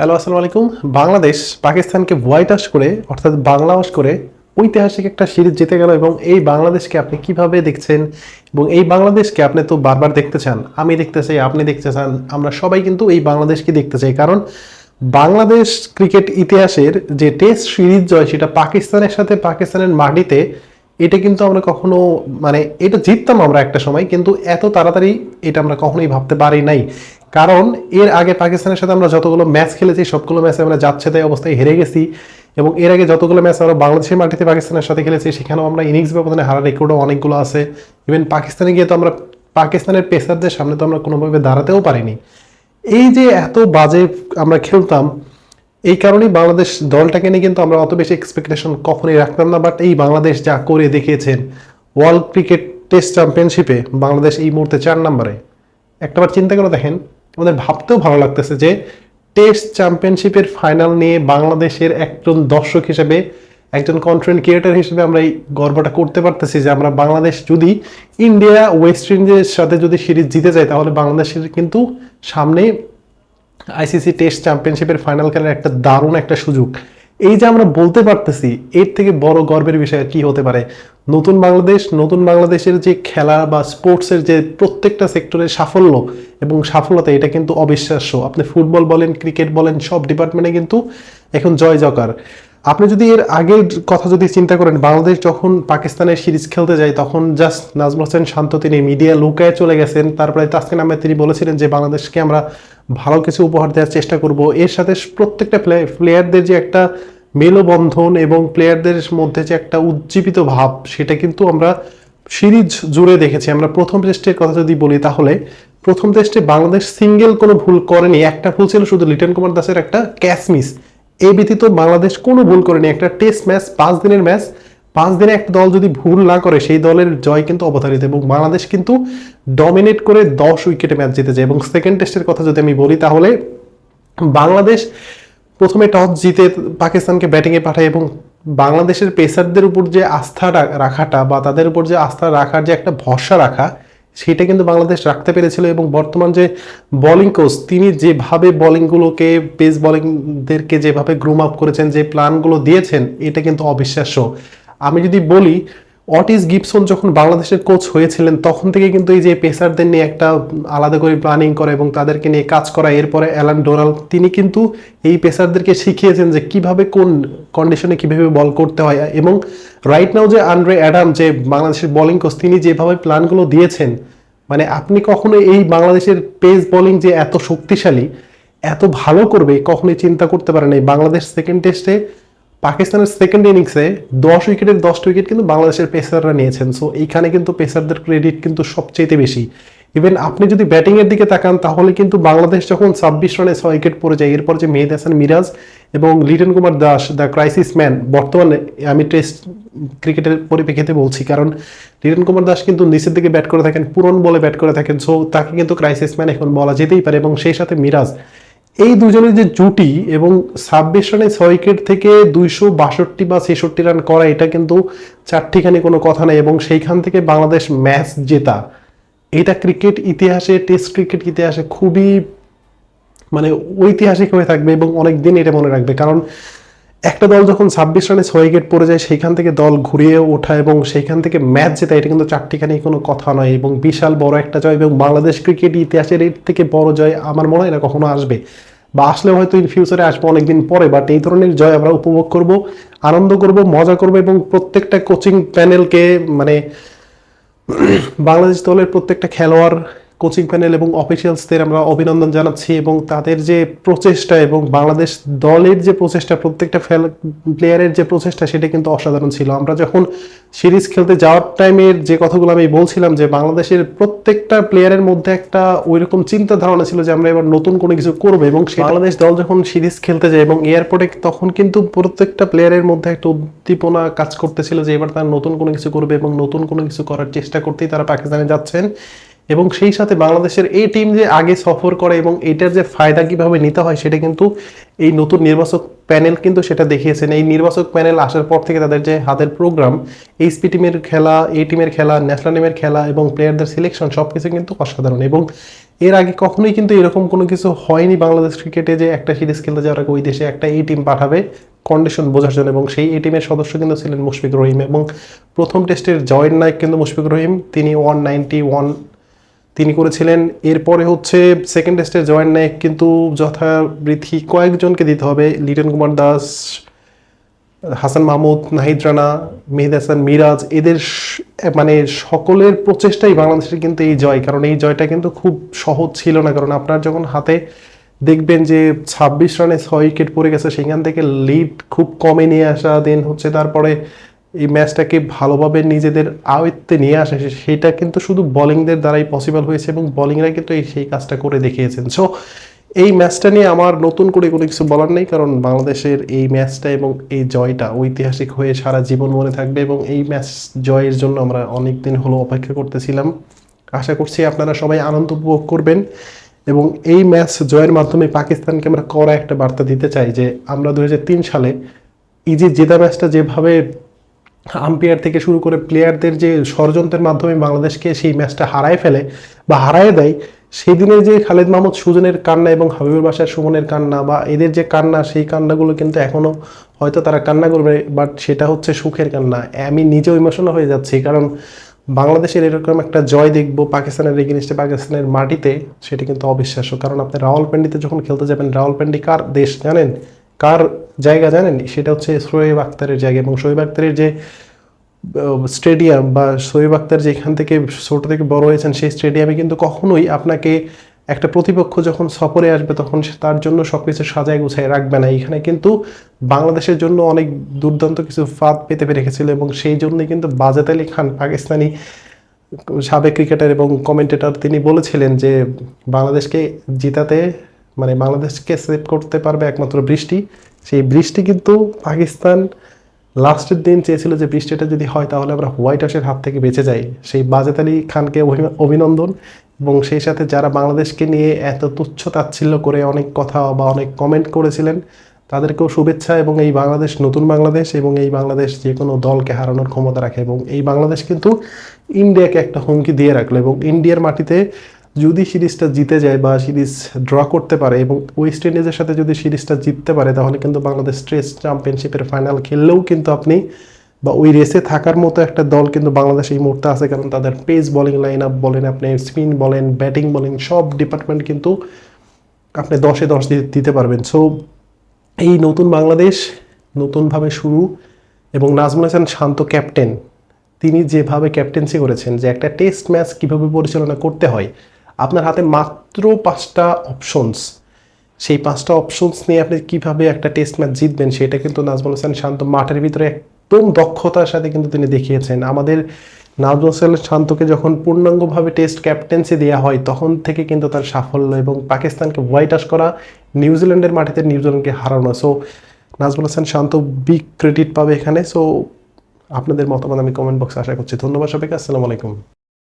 Hello আসসালামু আলাইকুম। বাংলাদেশ পাকিস্তানকে হোয়াইট ওয়াশ করে, অর্থাৎ বাংলা ওয়াশ করে ঐতিহাসিক একটা সিরিজ জিতে গেল এবং এই বাংলাদেশকে আপনি কীভাবে দেখছেন এবং এই বাংলাদেশকে আপনি তো বারবার দেখতে চান, আমি দেখতে চাই, আপনি দেখতে চান, আমরা সবাই কিন্তু এই বাংলাদেশকে দেখতে চাই। কারণ বাংলাদেশ ক্রিকেট ইতিহাসের যে টেস্ট সিরিজ জয়, সেটা পাকিস্তানের সাথে পাকিস্তানের মাটিতে, এটা কিন্তু আমরা কখনো মানে এটা জিততাম আমরা একটা সময়, কিন্তু এত তাড়াতাড়ি এটা আমরা কখনোই ভাবতে পারি নাই। কারণ এর আগে পাকিস্তানের সাথে আমরা যতগুলো ম্যাচ খেলেছি, সবগুলো ম্যাচে আমরা যাচ্ছে তাই অবস্থায় হেরে গেছি। এবং এর আগে যতগুলো ম্যাচ আমরা বাংলাদেশের মাটিতে পাকিস্তানের সাথে খেলেছি, সেখানেও আমরা ইনিংস ব্যবধানে হারার রেকর্ডও অনেকগুলো আছে। ইভেন পাকিস্তানে গিয়ে তো আমরা, পাকিস্তানের পেসারদের সামনে তো আমরা কোনোভাবে দাঁড়াতেও পারিনি। এই যে এত বাজে আমরা খেলতাম, এই কারণেই বাংলাদেশ দলটাকে নিয়ে কিন্তু আমরা অত বেশি এক্সপেকটেশন কখনোই রাখতাম না। বাট এই বাংলাদেশ যা করে দেখিয়েছেন ওয়ার্ল্ড ক্রিকেট টেস্ট চ্যাম্পিয়নশিপে বাংলাদেশ এই মুহূর্তে চার নম্বরে। একটাবার চিন্তা করে দেখেন আমাদের ভাবতেও ভালো লাগতেছে যে টেস্ট চ্যাম্পিয়নশিপের ফাইনাল নিয়ে বাংলাদেশের একজন দর্শক হিসেবে, একজন কন্টেন্ট ক্রিয়েটার হিসেবে আমরা এই গর্বটা করতে পারতেছি যে আমরা বাংলাদেশ যদি ইন্ডিয়া ওয়েস্ট ইন্ডিজের সাথে যদি সিরিজ জিতে যায়, তাহলে বাংলাদেশের কিন্তু সামনে আইসিসি টেস্ট চ্যাম্পিয়নশিপের ফাইনাল খেলার একটা দারুণ একটা সুযোগ। এই যে আমরা বলতে পারতেছি, এর থেকে বড় গর্বের বিষয় কি হতে পারে? নতুন বাংলাদেশ, নতুন বাংলাদেশের যে খেলা বা স্পোর্টসের যে প্রত্যেকটা সেক্টরের সাফল্য এবং সাফল্যতা, এটা কিন্তু অবিশ্বাস্য। আপনি ফুটবল বলেন, ক্রিকেট বলেন, সব ডিপার্টমেন্টে কিন্তু এখন জয় জকার আপনি যদি এর আগের কথা যদি চিন্তা করেন, বাংলাদেশ যখন পাকিস্তানের সিরিজ খেলতে যায়, তখন জাস্ট নাজমুল হোসেন শান্ত তিনি মিডিয়া লুকায় চলে গেছেন। তারপরে তাসকিন আহমেদ তিনি বলেছিলেন যে, বাংলাদেশকে আমরা ভালো কিছু উপহার দেওয়ার চেষ্টা করব। এর সাথে প্রত্যেকটা প্লেয়ারদের যে একটা মেলবন্ধন এবং প্লেয়ারদের মধ্যে যে একটা উজ্জীবিত ভাব, সেটা কিন্তু আমরা সিরিজ জুড়ে দেখেছি। আমরা প্রথম টেস্টের কথা যদি বলি, তাহলে প্রথম টেস্টে বাংলাদেশ সিঙ্গেল কোনো ভুল করেনি। একটা ভুল ছিল শুধু লিটন কুমার দাসের একটা ক্যাচ মিস এই ব্যতীত বাংলাদেশ কোনো ভুল করেনি। একটা টেস্ট ম্যাচ পাঁচ দিনের ম্যাচ পাঁচ দিনে একটা দল যদি ভুল না করে, সেই দলের জয় কিন্তু অবধারিত এবং বাংলাদেশ কিন্তু ডমিনেট করে দশ উইকেটে ম্যাচ জিতে যায়। এবং সেকেন্ড টেস্টের কথা যদি আমি বলি, তাহলে বাংলাদেশ প্রথমে টস জিতে পাকিস্তানকে ব্যাটিংয়ে পাঠায় এবং বাংলাদেশের পেসারদের উপর যে আস্থা রাখাটা বা তাদের উপর যে আস্থা রাখার যে একটা ভরসা রাখা সেটা কিন্তু বাংলাদেশ রাখতে পেরেছিল এবং বর্তমান যে বলিং কোচ তিনি যেভাবে বলিংগুলোকে পেস বলিংদেরকে যেভাবে গ্রুম আপ করেছেন, যে প্ল্যানগুলো দিয়েছেন, এটা কিন্তু অবিশ্বাস্য। আমি যদি বলি অটিস গিবসন যখন বাংলাদেশের কোচ হয়েছিলেন, তখন থেকে কিন্তু এই যে পেসারদের নিয়ে একটা আলাদা করে প্ল্যানিং করা এবং তাদেরকে নিয়ে কাজ করা, এরপরে অ্যালান ডোনাল তিনি কিন্তু এই পেসারদেরকে শিখিয়েছেন যে কীভাবে কোন কন্ডিশনে কীভাবে বল করতে হয়। এবং রাইট নাও যে আন্ড্রে অ্যাডাম যে বাংলাদেশের বোলিং কোচ তিনি যেভাবে প্ল্যানগুলো দিয়েছেন মানে আপনি কখনো এই বাংলাদেশের পেস বোলিং যে এত শক্তিশালী, এত ভালো করবে, কখনোই চিন্তা করতে পারেন এই বাংলাদেশ সেকেন্ড টেস্টে পাকিস্তানের সেকেন্ড ইনিংসে দশ উইকেটের দশটা উইকেট কিন্তু বাংলাদেশের পেসাররা নিয়েছেন। সো এইখানে কিন্তু পেসারদের ক্রেডিট কিন্তু সবচেয়ে বেশি। ইভেন আপনি যদি ব্যাটিংয়ের দিকে তাকান, তাহলে কিন্তু বাংলাদেশ যখন ছাব্বিশ রানে ছয় উইকেট পড়ে যায়, এরপর যে মেহেদ হাসান মিরাজ এবং Liton Kumar Das the crisis man বর্তমানে আমি টেস্ট ক্রিকেটের পরিপ্রেক্ষিতে বলছি। কারণ লিটন কুমার দাস কিন্তু নিচের দিকে ব্যাট করে থাকেন, পুরন বলে ব্যাট করে থাকেন। সো তাকে কিন্তু ক্রাইসিস ম্যান এখন বলা যেতেই পারে এবং সেই সাথে মিরাজ। এই দুজনের যে জুটি এবং ছাব্বিশ রানে ছয় উইকেট থেকে দুইশো বাষট্টি বা ছেষট্টি রান করা, এটা কিন্তু চারটিখানি কোনো কথা নেই এবং সেইখান থেকে বাংলাদেশ ম্যাচ জেতা। এটা ক্রিকেট ইতিহাসে, টেস্ট ক্রিকেট ইতিহাসে খুবই মানে ঐতিহাসিক হয়ে থাকবে এবং অনেক দিন এটা মনে রাখবে। কারণ একটা দল যখন ছাব্বিশ রানে ছয় উইকেট পড়ে যায়, সেইখান থেকে দল ঘুরিয়ে ওঠা এবং সেইখান থেকে ম্যাচ জেতা, এটা কিন্তু চারটিখানি কোনো কথা নয় এবং বিশাল বড় একটা জয় এবং বাংলাদেশ ক্রিকেট ইতিহাসের এর থেকে বড় জয় আমার মনে হয় না কখনো আসবে। বা আসলে হয়তো ইন ফিউচারে আসব অনেকদিন পরে বাট এই ধরনের জয় আমরা উপভোগ করব, আনন্দ করব, মজা করব এবং প্রত্যেকটা কোচিং প্যানেলকে মানে বাংলাদেশ দলের প্রত্যেকটা খেলোয়াড় কোচিং প্যানেল এবং অফিসিয়ালসদের আমরা অভিনন্দন জানাচ্ছি এবং তাদের যে প্রচেষ্টা এবং বাংলাদেশ দলের যে প্রচেষ্টা, প্রত্যেকটা প্লেয়ারের যে প্রচেষ্টা, সেটা কিন্তু অসাধারণ ছিল। আমরা যখন সিরিজ খেলতে যাওয়ার টাইমের যে কথাগুলো আমি বলছিলাম যে বাংলাদেশের প্রত্যেকটা প্লেয়ারের মধ্যে একটা ওইরকম চিন্তা ধারণা ছিল যে আমরা এবার নতুন কোনো কিছু করব এবং বাংলাদেশ দল যখন সিরিজ খেলতে যায় এবং এয়ারপোর্টে তখন কিন্তু প্রত্যেকটা প্লেয়ারের মধ্যে একটা উদ্দীপনা কাজ করতেছিল যে এবার তারা নতুন কোনো কিছু করবে এবং নতুন কোনো কিছু করার চেষ্টা করতেই তারা পাকিস্তানে যাচ্ছেন। এবং সেই সাথে বাংলাদেশের এই টিম যে আগে সফর করে এবং এটার যে ফায়দা কীভাবে নিতে হয় সেটা কিন্তু এই নতুন নির্বাচক প্যানেল কিন্তু সেটা দেখিয়েছেন। এই নির্বাচক প্যানেল আসার পর থেকে তাদের যে হাতের প্রোগ্রাম এইচপি টিমের খেলা এই টিমের খেলা ন্যাশনাল টিমের খেলা এবং প্লেয়ারদের সিলেকশন সব কিছু কিন্তু অসাধারণ এবং এর আগে কখনোই কিন্তু এরকম কোনো কিছু হয়নি বাংলাদেশ ক্রিকেটে যে একটা সিরিজ খেলতে যাওয়ার আগে ওই দেশে একটা এই টিম পাঠাবে কন্ডিশন বোঝার জন্য এবং সেই এই টিমের সদস্য কিন্তু ছিলেন মুশফিক রহিম এবং প্রথম টেস্টের জয়েন্ট নায়ক কিন্তু মুশফিক রহিম। তিনি ওয়ান নাইনটি ওয়ান তিনি করেছিলেন। এরপরে হচ্ছে সেকেন্ড টেস্টের জয়েন্ট নায়ক কিন্তু যথারীতি কয়েকজনকে দিতে হবে। লিটন কুমার দাস, হাসান মাহমুদ, নাহিদ রানা, মেহেদ হাসান মিরাজ, এদের মানে সকলের প্রচেষ্টাই বাংলাদেশের কিন্তু এই জয়। কারণ এই জয়টা কিন্তু খুব সহজ ছিল না। কারণ আপনার যখন হাতে দেখবেন যে ছাব্বিশ রানে ছয় উইকেট পড়ে গেছে, সেখান থেকে লিড খুব কমে নিয়ে আসা দেন হচ্ছে তারপরে এই ম্যাচটাকে ভালোভাবে নিজেদের আয়ত্তে নিয়ে আসা সেটা কিন্তু শুধু বোলিংদের দ্বারাই পসিবল হয়েছে এবং বোলিংরা কিন্তু এই সেই কাজটা করে দেখিয়েছেন। সো এই ম্যাচটা নিয়ে আমার নতুন করে কোনো কিছু বলার নেই, কারণ বাংলাদেশের এই ম্যাচটা এবং এই জয়টা ঐতিহাসিক হয়ে সারা জীবন মনে থাকবে এবং এই ম্যাচ জয়ের জন্য আমরা অনেক দিন হলো অপেক্ষা করতেছিলাম। আশা করছি আপনারা সবাই আনন্দ উপভোগ করবেন এবং এই ম্যাচ জয়ের মাধ্যমে পাকিস্তানকে আমরা কড়া একটা বার্তা দিতে চাই যে, আমরা দু হাজার তিন সালে ইজিপ্ট জেতা ম্যাচটা যেভাবে আম্পায়ার থেকে শুরু করে প্লেয়ারদের যে ষড়যন্ত্রের মাধ্যমে বাংলাদেশকে সেই ম্যাচটা হারায় ফেলে বা হারায় দেয় সেই দিনে যে খালেদ মাহমুদ সুজনের কান্না এবং হাবিবুর বাসার সুমনের কান্না বা এদের যে কান্না, সেই কান্নাগুলো কিন্তু এখনও হয়তো তারা কান্না করবে বাট সেটা হচ্ছে সুখের কান্না। আমি নিজেও ইমোশনাল হয়ে যাচ্ছি, কারণ বাংলাদেশের এরকম একটা জয় দেখব পাকিস্তানের এগেনিস্টে পাকিস্তানের মাটিতে, সেটা কিন্তু অবিশ্বাস্য। কারণ আপনি রাওয়ালপিন্ডিতে যখন খেলতে যাবেন, রাওয়ালপিন্ডি কার দেশ জানেন? কার জায়গা জানেন? সেটা হচ্ছে শোয়েব আক্তারের জায়গা এবং শোয়েব আক্তারের যে স্টেডিয়াম বা শোয়েব আক্তার যেখান থেকে ছোট থেকে বড় হয়েছেন সেই স্টেডিয়ামে কিন্তু কখনোই আপনাকে একটা প্রতিপক্ষ যখন সফরে আসবে তখন তার জন্য সব কিছু সাজায় গুছায় রাখবে না। এখানে কিন্তু বাংলাদেশের জন্য অনেক দুর্দান্ত কিছু ফাঁদ পেতে পেরে এবং সেই জন্যই কিন্তু বাজেত আলী খান, পাকিস্তানি সাবেক ক্রিকেটার এবং কমেন্টেটর তিনি বলেছিলেন যে, বাংলাদেশকে জিতাতে মানে বাংলাদেশকে সেভ করতে পারবে একমাত্র বৃষ্টি। সেই বৃষ্টি কিন্তু পাকিস্তান লাস্টের দিন চেয়েছিল যে বৃষ্টিটা যদি হয় তাহলে আমরা হোয়াইট হাউসের হাত থেকে বেঁচে যাই। সেই বাজেত আলী খানকে অভি- অভিনন্দন এবং সেই সাথে যারা বাংলাদেশকে নিয়ে এত তুচ্ছ তাচ্ছিল্য করে অনেক কথা বা অনেক কমেন্ট করেছিলেন, তাদেরকেও শুভেচ্ছা এবং এই বাংলাদেশ, নতুন বাংলাদেশ এবং এই বাংলাদেশ যে কোনো দলকে হারানোর ক্ষমতা রাখে এবং এই বাংলাদেশ কিন্তু ইন্ডিয়াকে একটা হুমকি দিয়ে রাখল এবং ইন্ডিয়ার মাটিতে যদি সিরিজটা জিতে যায় বা সিরিজ ড্র করতে পারে এবং ওয়েস্ট ইন্ডিজের সাথে যদি সিরিজটা জিততে পারে, তাহলে কিন্তু বাংলাদেশ টেস্ট চ্যাম্পিয়নশিপের ফাইনাল খেললেও কিন্তু আপনি বা ওই রেসে থাকার মতো একটা দল কিন্তু বাংলাদেশ এই মুহূর্তে আছে। কারণ তাদের পেস বোলিং লাইন আপ বলেন, আপনি স্পিন বলেন ব্যাটিং বলেন, সব ডিপার্টমেন্ট কিন্তু আপনি দশে দশ দিতে পারবেন। সো এই নতুন বাংলাদেশ নতুনভাবে শুরু এবং নাজমুল হাসান শান্ত ক্যাপ্টেন তিনি যেভাবে ক্যাপ্টেন্সি করেছেন যে একটা টেস্ট ম্যাচ কীভাবে পরিচালনা করতে হয় আপনার হাতে মাত্র পাঁচটা অপশনস সেই পাঁচটা অপশনস নিয়ে আপনি কীভাবে একটা টেস্ট ম্যাচ জিতবেন, সেটা কিন্তু নাজমুল হাসান শান্ত মাঠের ভিতরে একদম দক্ষতার সাথে কিন্তু তিনি দেখিয়েছেন। আমাদের নাজমুল হাসান শান্তকে যখন পূর্ণাঙ্গভাবে টেস্ট ক্যাপ্টেন্সি দেওয়া হয়, তখন থেকে কিন্তু তার সাফল্য এবং পাকিস্তানকে হোয়াইট আস করা নিউজিল্যান্ডের মাটিতে নিউজিল্যান্ডকে হারানো। So Najmul Hasan Shanto big credit পাবে এখানে। সো আপনাদের মতামত আমি কমেন্ট বক্সে আশা করছি। ধন্যবাদ সবাইকে। আসসালামু আলাইকুম।